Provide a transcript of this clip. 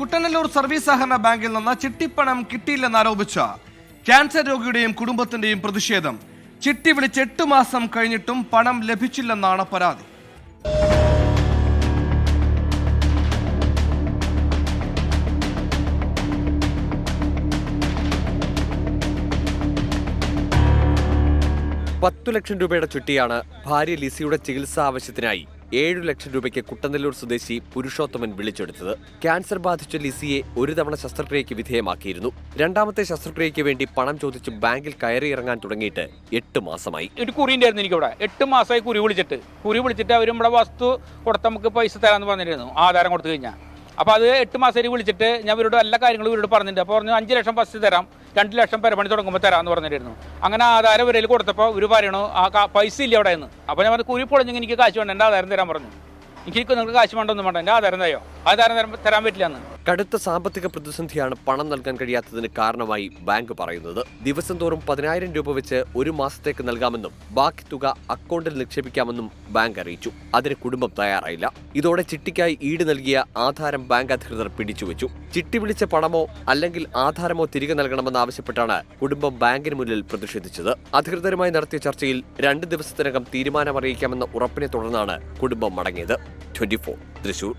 Kuttanellur service സഹകരണ ബാങ്കിൽ നിന്ന് ചിട്ടിപ്പണം കിട്ടിയില്ലെന്നാരോപിച്ച ക്യാൻസർ രോഗിയുടെയും കുടുംബത്തിന്റെയും പ്രതിഷേധം. ചിട്ടി വിളിച്ച് എട്ട് മാസം കഴിഞ്ഞിട്ടും പണം ലഭിച്ചില്ലെന്നാണ് പരാതി. പത്തു ലക്ഷം രൂപയുടെ ചുട്ടിയാണ് ഭാര്യ ലിസിയുടെ ചികിത്സാ ആവശ്യത്തിനായി ഏഴു ലക്ഷം രൂപയ്ക്ക് കുട്ടനെല്ലൂർ സ്വദേശി പുരുഷോത്തമൻ വിളിച്ചെടുത്തത്. ക്യാൻസർ ബാധിച്ച ലിസിയെ ഒരു തവണ ശസ്ത്രക്രിയയ്ക്ക് വിധേയമാക്കിയിരുന്നു. രണ്ടാമത്തെ ശസ്ത്രക്രിയയ്ക്ക് വേണ്ടി പണം ചോദിച്ച് ബാങ്കിൽ കയറി ഇറങ്ങാൻ തുടങ്ങിയിട്ട് എട്ട് മാസമായി. ഒരു കുറി എനിക്ക് ഇവിടെ എട്ട് മാസമായി കുറി വിളിച്ചിട്ട്. കുറി വിളിച്ചിട്ട് അവർ നമ്മുടെ വസ്തു കൊടുത്ത് നമുക്ക് പൈസ തരാമെന്ന് പറഞ്ഞിരുന്നു. ആധാരം കൊടുത്തു കഴിഞ്ഞാൽ അപ്പോൾ അത് എട്ട് മാസം വിളിച്ചിട്ട് ഞാൻ ഇവരോട് എല്ലാ കാര്യങ്ങളും ഇവരോട് പറഞ്ഞിട്ടുണ്ട്. അപ്പോൾ പറഞ്ഞു അഞ്ച് ലക്ഷം ഫസ്റ്റ് തരാം. രണ്ട് ലക്ഷം പേരെ പണി തുടങ്ങുമ്പോൾ തരാമെന്ന് പറഞ്ഞിരുന്നു. അങ്ങനെ ആധാരം ഇവരിൽ കൊടുത്തപ്പോൾ ഒരു പറയണു ആ പൈസ ഇല്ല അവിടെ നിന്ന് അപ്പോൾ ഞാൻ പറഞ്ഞു കുരി പൊളിഞ്ഞെങ്കിൽ എനിക്ക് കാശ് വേണ്ട എന്റെ ആധാരം തരാൻ പറഞ്ഞു. എനിക്ക് നിങ്ങൾക്ക് കാശ് വേണ്ടൊന്നും വേണ്ട എന്റെ ആധാരം തയ്യോ ആധാരം തരാൻ പറ്റില്ല എന്ന്. കടുത്ത സാമ്പത്തിക പ്രതിസന്ധിയാണ് പണം നൽകാൻ കഴിയാത്തതിന് കാരണമായി ബാങ്ക് പറയുന്നത്. ദിവസം തോറും പതിനായിരം രൂപ വെച്ച് ഒരു മാസത്തേക്ക് നൽകാമെന്നും ബാക്കി തുക അക്കൗണ്ടിൽ നിക്ഷേപിക്കാമെന്നും ബാങ്ക് അറിയിച്ചു. അതിന് കുടുംബം തയ്യാറായില്ല. ഇതോടെ ചിട്ടിക്കായി ഈട് നൽകിയ ആധാരം ബാങ്ക് അധികൃതർ പിടിച്ചുവെച്ചു. ചിട്ടി വിളിച്ച പണമോ അല്ലെങ്കിൽ ആധാരമോ തിരികെ നൽകണമെന്നാവശ്യപ്പെട്ടാണ് കുടുംബം ബാങ്കിന് മുന്നിൽ പ്രതിഷേധിച്ചത്. അധികൃതരുമായി നടത്തിയ ചർച്ചയിൽ രണ്ട് ദിവസത്തിനകം തീരുമാനമറിയിക്കാമെന്ന ഉറപ്പിനെ തുടർന്നാണ് കുടുംബം മടങ്ങിയത്. ട്വന്റി തൃശൂർ.